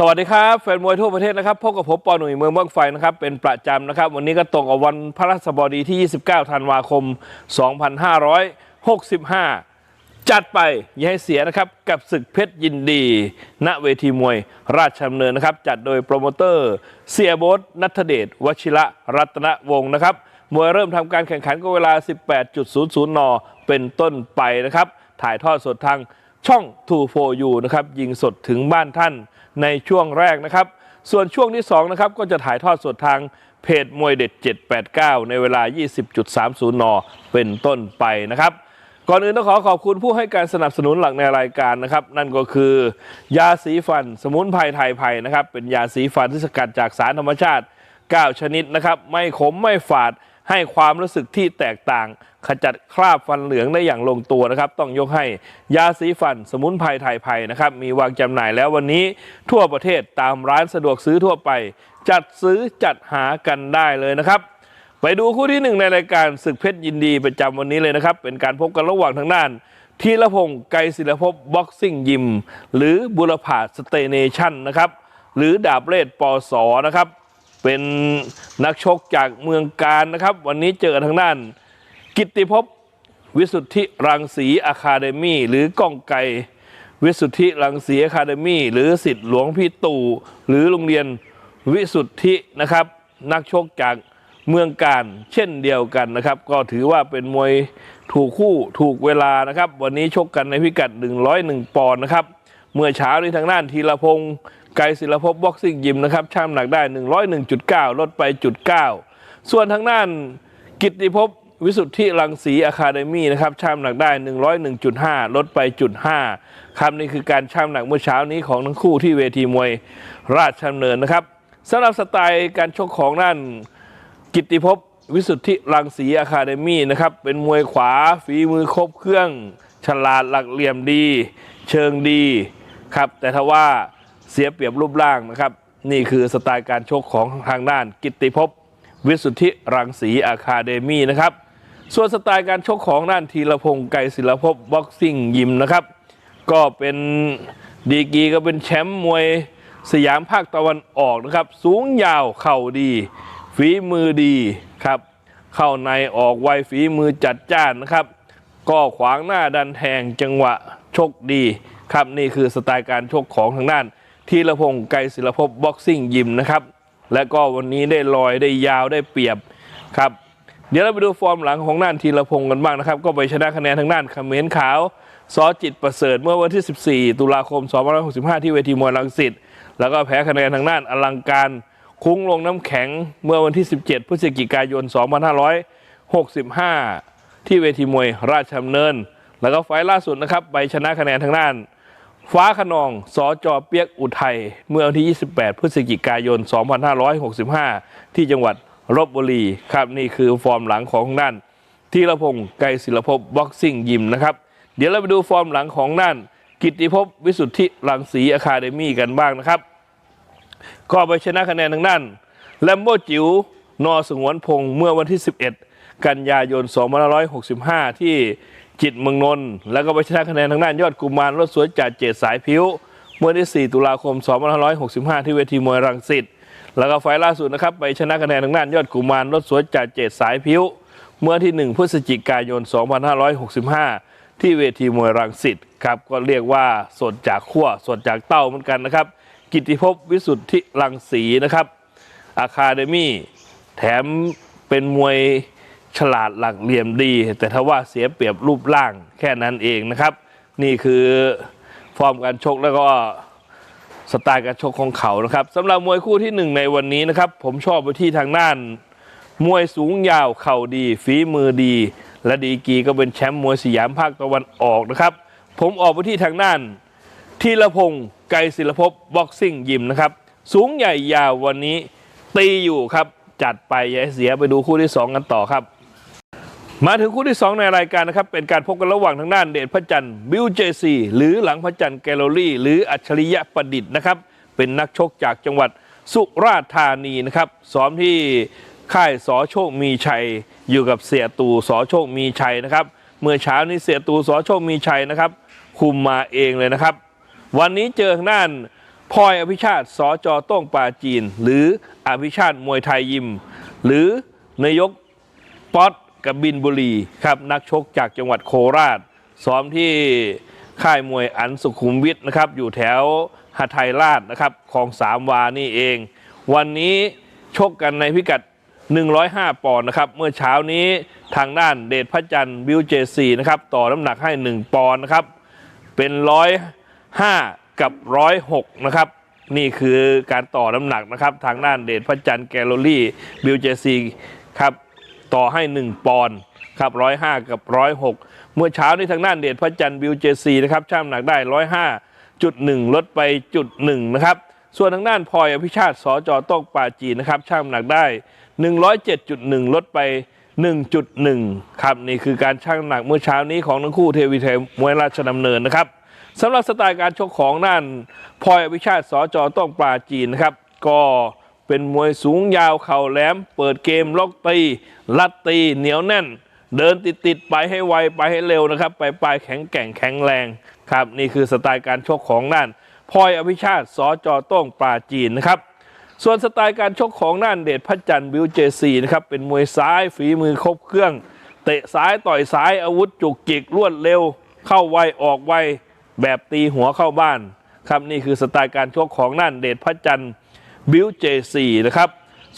สวัสดีครับแฟนมวยทั่วประเทศนะครับพบกับผมปอหนุ่ยเมืองบ้างไฟนะครับเป็นประจำนะครับ วันนี้ก็ตรงกับวันพระราชบดีที่ 29 ธันวาคม 2565 จัดไปอย่าให้เสียนะครับกับศึกเพชรยินดี ณเวทีมวยราชดำเนินนะครับ จัดโดยโปรโมเตอร์เสียโบทนัทเดชวชิระรัตนวงศ์นะครับมวยเริ่มทำการแข่งขันก็เวลา 18.00 น เป็นต้นไปนะครับ ถ่ายทอดสดทาง ช่อง 2 4 u นะครับยิงสดถึงบ้านท่านในช่วงแรกนะครับ ส่วนช่วงที่2นะครับก็จะถ่ายทอดสดทางเพจมวยเด็ด 789 ในเวลา 20.30 น เป็นต้นไปนะครับ ก่อนอื่นต้องขอขอบคุณผู้ให้การสนับสนุนหลักในรายการนะครับ นั่นก็คือ ยาสีฟัน สมุนไพรไทยไผ่นะครับ เป็นยาสีฟันที่สกัดจากสารธรรมชาติ 9 ชนิดนะครับ ไม่ขมไม่ฝาด ให้ความรู้สึกที่แตกต่าง ขจัดคราบฟันเหลืองได้อย่างลงตัวนะครับ ต้องยกให้ยาสีฟันสมุนไพรไทยไผ่นะครับ มีวางจำหน่ายแล้ววันนี้ทั่วประเทศตามร้านสะดวกซื้อทั่วไป จัดซื้อจัดหากันได้เลยนะครับไปดูคู่ที่หนึ่งในรายการศึกเพชรยินดีประจำวันนี้เลยนะครับ เป็นการพบกันระหว่างทางด้านทีละพงศ์ไกรศิลภพบ็อกซิ่งยิม หรือบุรพาสเตเนชั่นนะครับ หรือดาบเรศปอสอนะครับ เป็นนักชกจากเมืองการนะครับ วันนี้เจอทางด้าน กิตติภพวิสุทธิรังสีอะคาเดมี่หรือก้องไกวิสุทธิรังสีอะคาเดมี่หรือสิทธิหลวงพี่ตู่หรือโรงเรียนวิสุทธินะครับ นักชกจากเมืองการเช่นเดียวกันนะครับ ก็ถือว่าเป็นมวยถูกคู่ถูกเวลานะครับ วันนี้ชกกันในพิกัด 101 ปอนด์นะครับ เมื่อเช้านี้ทางด้านทีละพงศ์ ไกรศิลภพบ็อกซิ่งยิมนะครับช่างน้ำหนักได้ 101.9 ลดไปจุด9ส่วนทางด้านกิตติภพวิสุทธิรังสีอะคาเดมี่นะครับช่างน้ำหนักได้ 101.5 ลดไปจุด5ครับนี่คือการช่างน้ำหนักเมื่อเช้านี้ของทั้งคู่ที่เวทีมวยราชดำเนินนะครับสำหรับสไตล์การชกของด้านกิตติภพวิสุทธิรังสีอะคาเดมี่นะครับเป็นมวยขวาฝีมือครบเครื่อง ฉลาดหลักเหลี่ยมดี เชิงดีครับแต่ถ้าว่า เสียเปรียบรูปร่างนะครับ นี่คือสไตล์การชกของทางด้าน กิติภพวิสุทธิรังสีอะคาเดมี่นะครับ ส่วนสไตล์การชกของด้านทีละพงศ์ไกรศิลภพบ็อกซิ่งยิมนะครับ ก็เป็นดีกีก็เป็นแชมป์มวยสยามภาคตะวันออกนะครับ สูงยาวเข่าดี ฝีมือดีครับ เข้าในออกไวฝีมือจัดจ้านนะครับ ก็ขวางหน้าดันแทงจังหวะชกดีครับนี่คือสไตล์การชกของทางด้าน ทีละพงศ์ไกรศิลภพบ็อกซิ่งยิมนะครับ และก็วันนี้ได้ลอยได้ยาวได้เปรียบครับ เดี๋ยวเราไปดูฟอร์มหลังของด้านทีละพงศ์กันบ้างนะครับ ก็ไปชนะคะแนนทางด้านเมรขาวซอจิตประเสริฐเมื่อวันที่ 14 ตุลาคม 2565 ที่เวทีมวยรังสิตแล้วก็แพ้คะแนนทางด้านอลังการคุ้งลงน้ำแข็งเมื่อวันที่ 17 พฤศจิกายน 2565 ที่เวทีมวยราชดำเนิน แล้วก็ไฟล์ล่าสุดนะครับ ไปชนะคะแนนทางด้าน ฟ้าขนองสอจอเปียกอุทัยเมื่อวันที่ 28 พฤศจิกายน 2565 ที่จังหวัดลบบุรีครับนี่คือฟอร์มหลังของด้านทีรพงศ์ไกรศิลภพบ็อกซิ่งยิมนะครับ เดี๋ยวเราไปดูฟอร์มหลังของด้านกิตติภพวิสุทธิรังสีอะคาเดมี่กันบ้างนะครับ ก็ไปชนะคะแนนทางด้านแลมโบจิ๋วนอสงวนพงศ์เมื่อวันที่ 11 กันยายน 2565 ที่ จิตเมืองนนท์แล้วก็ไปชนะคะแนนทางด้านยอดกุมารรถสวยจัดเจดสายพิ้วเมื่อวันที่ 4 ตุลาคม 2565 ที่เวทีมวยรังสิตแล้วก็ไฟล์ล่าสุดนะครับไปชนะคะแนนทางด้านยอดกุมารรถสวยจัดเจดสายพิ้วเมื่อที่ 1 พฤศจิกายน 2565 ที่เวทีมวยรังสิตครับก็เรียกว่าสดจากขั้วสดจากเต้าเหมือนกันนะครับ กิตติภพวิสุทธิรังสีนะครับอะคาเดมี่แถมเป็นมวย ฉลาดหลักเหลี่ยมดี แต่ถ้าว่าเสียเปรียบรูปร่างแค่นั้นเองนะครับ นี่คือฟอร์มการชกแล้วก็สไตล์การชกของเขานะครับสำหรับมวยคู่ที่หนึ่งในวันนี้นะครับ ผมชอบไปที่ทางด้าน มวยสูงยาวเข่าดี ฝีมือดี และดีกีก็เป็นแชมป์มวยสยามภาคตะวันออกนะครับ ผมออกไปที่ทางด้านทีละพงศ์ไกรศิลภพบ็อกซิ่งยิมนะครับ สูงใหญ่ยาววันนี้ตีอยู่ครับ จัดไปอย่าเสียไปดูคู่ที่ 2 กันต่อครับ มาถึงคู่ที่ 2 ในรายการนะครับ เป็นการพบกันระหว่างทางด้านเดชพระจันทร์บิวเจซีหรือหลังพระจันทร์แกลเลอรี่ หรืออัจฉริยะประดิษฐ์นะครับ เป็นนักชกจากจังหวัดสุราษฎร์ธานีนะครับซ้อมที่ค่ายสอโชคมีชัย อยู่กับเสียตูสอโชคมีชัยนะครับ เมื่อเช้านี้เสียตูสอโชคมีชัยนะครับ คุมมาเองเลยนะครับ วันนี้เจอทางด้านพลอยอภิชาติสจโต้งปาจีน หรืออภิชาติมวยไทยยิม หรือนายกป๊อต กบินบุรีครับนักชกจากจังหวัดโคราช ซ้อมที่ค่ายมวยอันสุขุมวิทนะครับอยู่แถวหาไทยราชนะครับคลองสามวานี่เอง วันนี้ชกกันในพิกัด 105 ปอนด์นะครับเมื่อเช้านี้ทางด้านเดชพระจันทร์บิวเจซีนะครับต่อน้ำหนักให้ 1 ปอนด์นะครับเป็นร้อยห้ากับร้อยหกนะครับนี่คือการต่อน้ำหนักนะครับ ทางด้านเดชพระจันทร์แกลลอรี่บิวเจซีครับ ต่อให้ 1 ปอนด์ครับร้อยห้ากับร้อยหกเมื่อเช้านี้ทางด้านเดชพระจันทร์บิวเจซีนะครับช่างน้ำหนักได้ร้อยห้าจุดหนึ่งลดไปจุดหนึ่งนะครับ ส่วนทางด้านพลอยอภิชาติสอจโต้องปาจีนะครับช่างน้ำหนักได้107.1ลดไป1.1ครับนี่คือการชั่งหนักเมื่อเช้านี้ของทั้งคู่เทวีไทมวยราชดำเนินนะครับสำหรับสไตล์การชกของด้านพลอยอภิชาติสอจโต้องปาจีนนะครับ ก็ เป็นมวยสูงยาวเข่าแหลม เปิดเกมล็อกตี ลัดตี เหนียวแน่น เดินติดติดไปให้ไวไปให้เร็วนะครับ ไปปลายแข็งแกร่งแข็งแรงครับ นี่คือสไตล์การชกของด้านพลอยอภิชาติสจโต้องปาจีนนะครับ ส่วนสไตล์การชกของน่านเดชพระจันทร์บิวเจซีนะครับเป็นมวยซ้ายฝีมือครบเครื่อง เตะซ้ายต่อยซ้ายอาวุธจุกจิกรวดเร็ว เข้าไวออกไวแบบตีหัวเข้าบ้านครับนี่คือสไตล์การชกของน่านเดชพระจันทร์ บิวเจซีนะครับ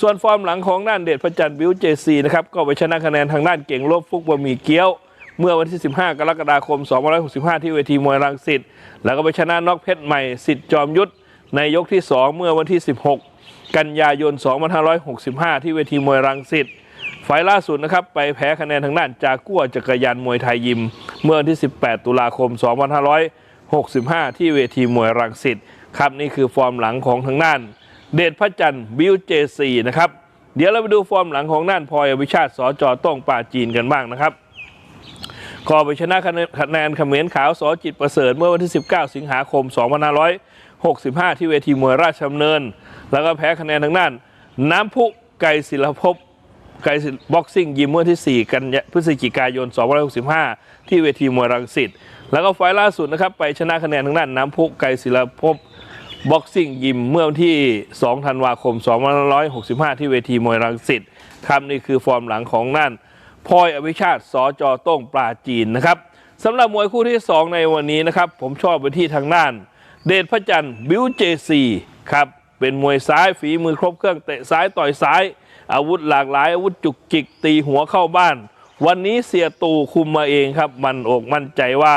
ส่วนฟอร์มหลังของน่านเดชพระจันทร์บิวเจซีนะครับก็ไปชนะคะแนนทางด้านเก่งลบฟุกบะหมี่เกี๊ยว เมื่อวันที่ 15 กรกฎาคม 2565 ที่เวทีมวยรังสิตแล้วก็ไปชนะน็อกเพชรใหม่สิทธิ์จอมยุทธในยกที่ 2 เมื่อวันที่ 16 กันยายน 2565 ที่เวทีมวยรังสิตไฟล่าสุดนะครับไปแพ้คะแนนทางด้านจากกัวจักรยานมวยไทยยิม เมื่อวันที่ 18 ตุลาคม 2565 ที่เวทีมวยรังสิตครับนี่คือฟอร์มหลังของทางด้าน เดชพระจันทร์บิวเจซีนะครับ เดี๋ยวเราไปดูฟอร์มหลังของด้านพลอยอภิชาติสจต้องป่าจีนกันบ้างนะครับก็ไปชนะคะแนนคะแนนเขมรขาวสอจิตประเสริฐเมื่อวันที่ 19 สิงหาคม 2565 ที่เวทีมวยราชดำเนิน แล้วก็แพ้คะแนนทางด้าน น้ำพุไกศิลภพไกรศิลบ็อกซิ่งยิมเมื่อที่ 4 กันยาพฤศจิกายน 2565 ที่เวทีมวยรังสิตแล้วก็ไฟล์ล่าสุดนะครับ ไปชนะคะแนนทางด้านน้ำพุไกศิลภพ บ็อกซิ่งยิมเมื่อวันที่ 2 ธันวาคม 2565 ที่เวทีมวยรังสิตครับนี่คือฟอร์มหลังของนั่นพลอยอภิชาติสจโต้งปลาจีนนะครับสำหรับมวยคู่ที่ 2 ในวันนี้นะครับ ผมชอบไปที่ทางด้าน เดชพระจันทร์บิวเจซีครับ เป็นมวยซ้ายฝีมือครบเครื่องเตะซ้ายต่อยซ้าย อาวุธหลากหลาย อาวุธจุกจิกตีหัวเข้าบ้าน วันนี้เสียตูคุมมาเองครับ มันอกมั่นใจว่า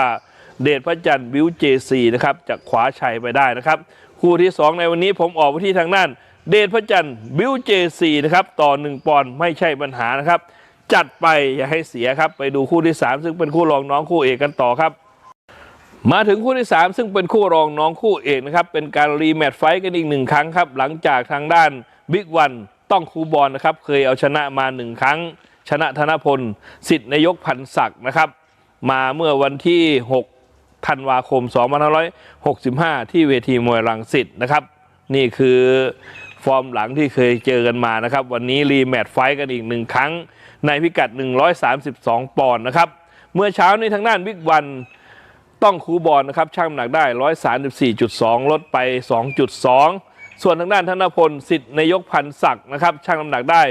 เดชพระจันทร์บิวเจซีนะครับจะคว้าชัยไปได้นะครับ คู่ที่ 2 ในวันนี้ผมออกไปที่ทางด้าน เดชพระจันทร์บิวเจซีนะครับต่อ 1 ปอนด์ไม่ใช่ปัญหานะครับ จัดไปอย่าให้เสียครับ ไปดูคู่ที่ 3 ซึ่งเป็นคู่รองน้องคู่เอกกันต่อครับ มาถึงคู่ที่ 3 ซึ่งเป็นคู่รองน้องคู่เอกนะครับเป็นการรีแมตช์ไฟต์กันอีกหนึ่งครั้งครับหลังจากทางด้านบิ๊กวันต้องคูบอลนะครับเคยเอาชนะมาหนึ่งครั้ง ชนะธนพลสิทธิ์นายกพันศักดิ์นะครับมาเมื่อวันที่ 6 ธันวาคม 2565 ที่เวทีมวยรังสิตนะครับ นี่คือฟอร์มหลังที่เคยเจอกันมานะครับ วันนี้รีแมตช์ไฟกันอีกหนึ่งครั้ง ในพิกัด 132 ปอนด์นะครับ เมื่อเช้านี้ทางด้านบิ๊กวันต้องคูบอลนะครับช่างหนักได้ 134.2 ลดไป 2.2 ส่วนทางด้านธนพลสิทธิ์นายกพันศักดิ์นะครับช่างน้ำหนักได้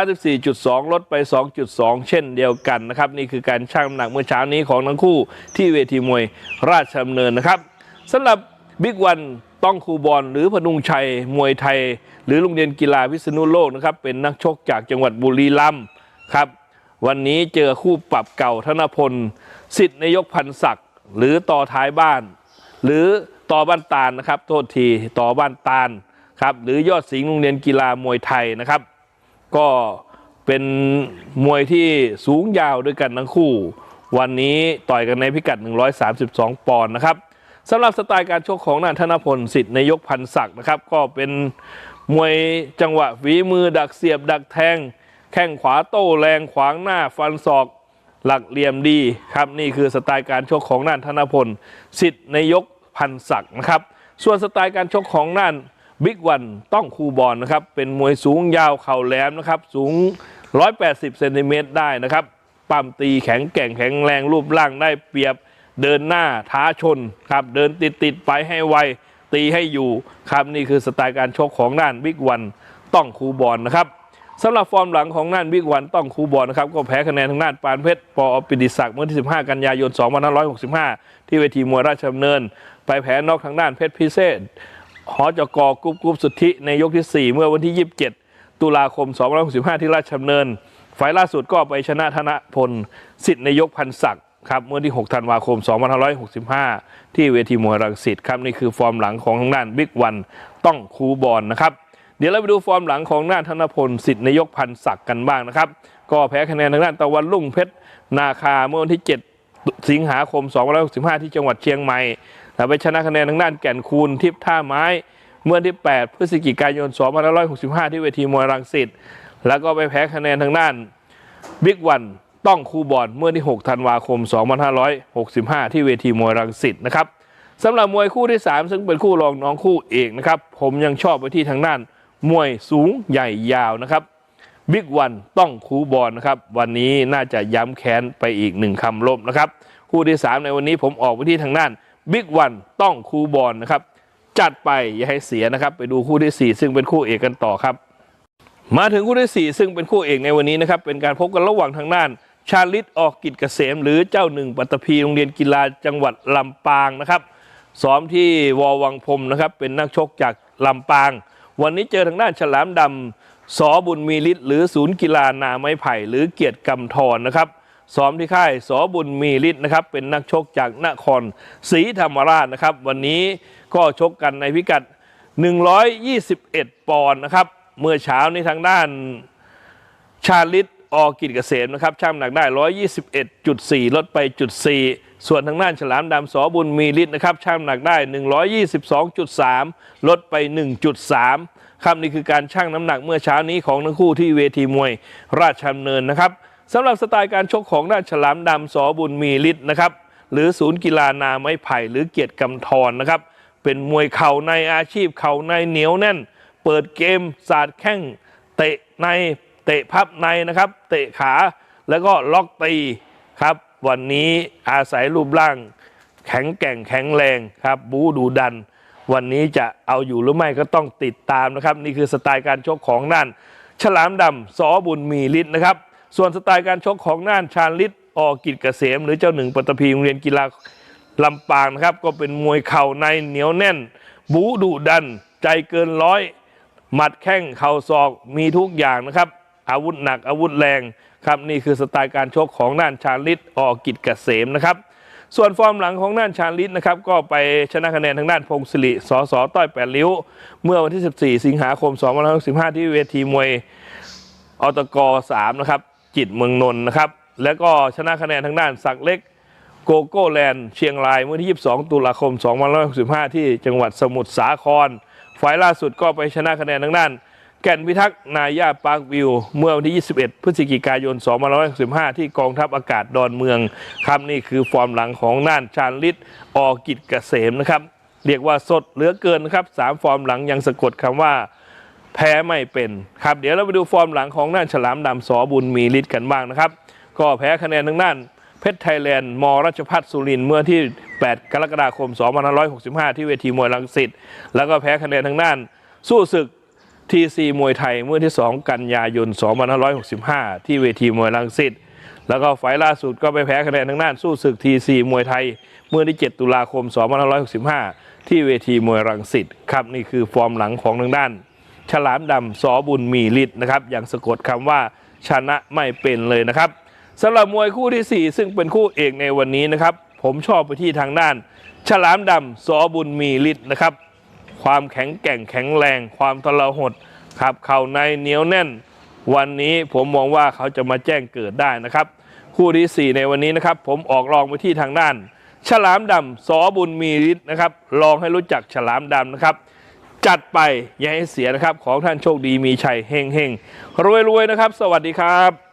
134.2 ลดไป 2.2 เช่นเดียวกันนะครับ นี่คือการช่างน้ำหนักเมื่อเช้านี้ของทั้งคู่ที่เวทีมวยราชดำเนินนะครับสำหรับบิ๊กวันต้องคูบอลหรือพนุงชัยมวยไทย หรือโรงเรียนกีฬาพิษณุโลกนะครับเป็นนักชกจากจังหวัดบุรีรัมย์ครับ วันนี้เจอคู่ปรับเก่าธนพลสิทธิ์นายกพันศักดิ์หรือต่อท้ายบ้าน หรือ ต่อบ้านตาลนะครับ โทษทีต่อบ้านตาลครับหรือยอดสิงห์โรงเรียนกีฬามวยไทยนะครับ ก็เป็นมวยที่สูงยาวด้วยกันทั้งคู่ วันนี้ต่อยกันในพิกัด 132 ปอนด์นะครับสำหรับสไตล์การชกของนายธนพลสิทธิ์นายกพันศักดิ์นะครับ ก็เป็นมวยจังหวะฝีมือดักเสียบดักแทง แข้งขวาโต้แรงขวางหน้าฟันศอกหลักเหลี่ยมดีครับนี่คือสไตล์การชกของน่านธนพลสิทธิ์นายก พันศักดิ์นะครับ ส่วนสไตล์การชกของนั่นบิ๊กวันต้องคูบอลนะครับ เป็นมวยสูงยาวเข่าแหลมนะครับ สูง 180เซนติเมตรได้นะครับ ปั้มตีแข็งแกร่งแข็งแรงรูปร่างได้เปรียบเดินหน้าท้าชนครับ เดินติดติดไปให้ไว ตีให้อยู่ครับนี่คือสไตล์การชกของน่านบิ๊กวันต้องคูบอลนะครับ สำหรับฟอร์มหลังของน่านบิ๊กวันต้องคูบอลนะครับ ก็แพ้คะแนนทางน่านปานเพชรปอปิดิศักดิ์เมื่อที่ 15 กันยายน 2565 ที่เวทีมวยราชดำเนิน ไปแพ้นอกทางด้านเพชรพิเศษหอจกกรุ๊ปกรุ๊ปสุทธิในยกที่ 4 เมื่อวันที่ 27 ตุลาคม 2565 ที่ราชดำเนิน ไฟล์ล่าสุดก็ไปชนะธนพลสิทธิ์ในยกพันศักดิ์ครับเมื่อที่ 6 ธันวาคม 2565 ที่เวทีมวยรังสิตครับนี่คือฟอร์มหลังของทางด้านบิ๊กวันต้องคูบอลนะครับ เดี๋ยวเราไปดูฟอร์มหลังของหน้านธนพลสิทธิ์นายกพันศักดิ์กันบ้างนะครับ ก็แพ้คะแนนทางด้านตะวันลุ่งเพชรนาคาเมื่อวันที่ 7 สิงหาคม 2565 ที่จังหวัดเชียงใหม่แล้วไปชนะคะแนนทางด้านแก่นคูณทิพท่าไม้ เมื่อวันที่ 8 พฤศจิกายน 2565 ที่เวทีมวยรังสิตแล้วก็ไปแพ้คะแนนทางด้านบิ๊กวันต้องคูบอลเมื่อที่ 6 ธันวาคม 2565 ที่เวทีมวยรังสิตนะครับสำหรับมวยคู่ที่ 3 ซึ่งเป็นคู่รองน้องคู่เอกนะครับผมยังชอบไปที่ทางด้าน มวยสูงใหญ่ยาวนะครับบิ๊กวันต้องคูบอลนะครับ วันนี้น่าจะย้ำแค้นไปอีกหนึ่งคำลบนะครับ คู่ที่ 3 ในวันนี้ผมออกไปที่ทางด้านบิ๊กวันต้องคูบอลนะครับ จัดไปอย่าให้เสียนะครับ ไปดูคู่ที่ 4 ซึ่งเป็นคู่เอกกันต่อครับ มาถึงคู่ที่ 4 ซึ่งเป็นคู่เอกในวันนี้นะครับ เป็นการพบกันระหว่างทางด้าน ชาลิตออกกิจเกษม หรือเจ้าหนึ่งปัตตภีโรงเรียนกีฬาจังหวัดลำปางนะครับซ้อมที่วอวังพรมนะครับเป็นนักชกจากลำปาง วันนี้เจอทางด้านฉลามดำสอบุญมีฤทธิ์หรือศูนย์กีฬานาไม้ไผ่หรือเกียรติกำธรนะครับซ้อมที่ค่ายสอบุญมีฤทธิ์นะครับ เป็นนักชกจากนครศรีธรรมราชนะครับ วันนี้ก็ชกกันในพิกัด 121 ปอนด์นะครับ เมื่อเช้านี้ทางด้านชาลิต ออกิจเกษมนะครับช่างหนักได้ 121.4 ลดไปจุด4ส่วนทางด้านฉลามดำสอบุญมีฤทธิ์นะครับช่างหนักได้ 122.3 ลดไป 1.3ครับนี่คือการชั่งน้ำหนักเมื่อเช้านี้ของทั้งคู่ที่เวทีมวย ราชดำเนินนะครับสำหรับสไตล์การชกของด้านฉลามดำสอบุญมีฤทธิ์นะครับหรือศูนย์กีฬานาไม้ไผ่หรือเกียรติกำธรนะครับเป็นมวยเข่าในอาชีพเข่าในเหนียวแน่น เปิดเกมสาดแข้งเตะใน ตะพับในนะครับ เตะขาแล้วก็ล็อกตีครับ วันนี้อาศัยรูปร่าง แข็งแกร่งแข็งแรงครับ บูดูดัน วันนี้จะเอาอยู่หรือไม่ก็ต้องติดตามนะครับ นี่คือสไตล์การชกของน่านฉลามดำสอบุญมีฤทธิ์นะครับ ส่วนสไตล์การชกของน่านชาญฤทธิ์ออกิจเกษม หรือเจ้าหนึ่งปัตตภีโรงเรียนกีฬาลำปางนะครับ ก็เป็นมวยเข่าในเหนียวแน่น บูดุดัน ใจเกินร้อยหมัดแข้งเข่าศอกมีทุกอย่างนะครับ อาวุธหนักอาวุธแรงครับนี่คือสไตล์การชกของน่านชาลิตออกกิจเกษมนะครับส่วนฟอร์มหลังของน่านชาลิตนะครับก็ไปชนะคะแนนทางด้านพงศิริสอสอต้อยแปดริ้ว เมื่อวันที่ 14 สิงหาคม2565 ที่เวทีมวยอตก3นะครับจิตเมืองนนท์นะครับ แล้วก็ชนะคะแนนทางด้านสักเล็กโกโก้แลนด์เชียงรายเมื่อที่ 22 ตุลาคม2565 ที่จังหวัดสมุทรสาคร ฝ่ายล่าสุดก็ไปชนะคะแนนทางด้าน แก่นพิทักษ์นายาปาร์ควิว เมื่อวันที่ 21 พฤศจิกายน 2565 ที่กองทัพอากาศดอนเมืองครับนี่คือฟอร์มหลังของน่านชาญฤทธิ์ออกิจเกษมนะครับ เรียกว่าสดเหลือเกินนะครับสามฟอร์มหลังยังสะกดคำว่าแพ้ไม่เป็นครับ เดี๋ยวเราไปดูฟอร์มหลังของน่านฉลามดำสอบุญมีฤทธิ์กันบ้างนะครับ ก็แพ้คะแนนทางด้านเพชรไทยแลนด์มรัชพัฒน์สุรินเมื่อที่ 8 กรกฎาคม 2565 ที่เวทีมวยรังสิตแล้วก็แพ้คะแนนทางด้านสู้ศึก ทีซีมวยไทยเมื่อที่ 2 กันยายน 2565 ที่เวทีมวยรังสิตแล้วก็ไฟล่าสุดก็ไปแพ้คะแนนทางด้านสู้ศึกทีซีมวยไทย เมื่อที่ 7 ตุลาคม 2565 ที่เวทีมวยรังสิตครับนี่คือฟอร์มหลังของทางด้าน ฉลามดำสอบุญมีฤทธิ์นะครับอย่างสะกดคำว่าชนะไม่เป็นเลยนะครับสำหรับมวยคู่ที่ 4 ซึ่งเป็นคู่เอกในวันนี้นะครับ ผมชอบไปที่ทางด้าน ฉลามดำสอบุญมีฤทธิ์นะครับ ความแข็งแกร่งแข็งแรง ความทรหดครับเข่าในเหนียวแน่น วันนี้ผมมองว่าเขาจะมาแจ้งเกิดได้นะครับ คู่ที่ 4 ในวันนี้นะครับ ผมออกรองไปที่ทางด้าน ฉลามดำสอบุญมีฤทธิ์นะครับลองให้รู้จักฉลามดำนะครับ จัดไปอย่าให้เสียนะครับ ของท่านโชคดีมีชัยเฮงเฮงรวยรวยนะครับ สวัสดีครับ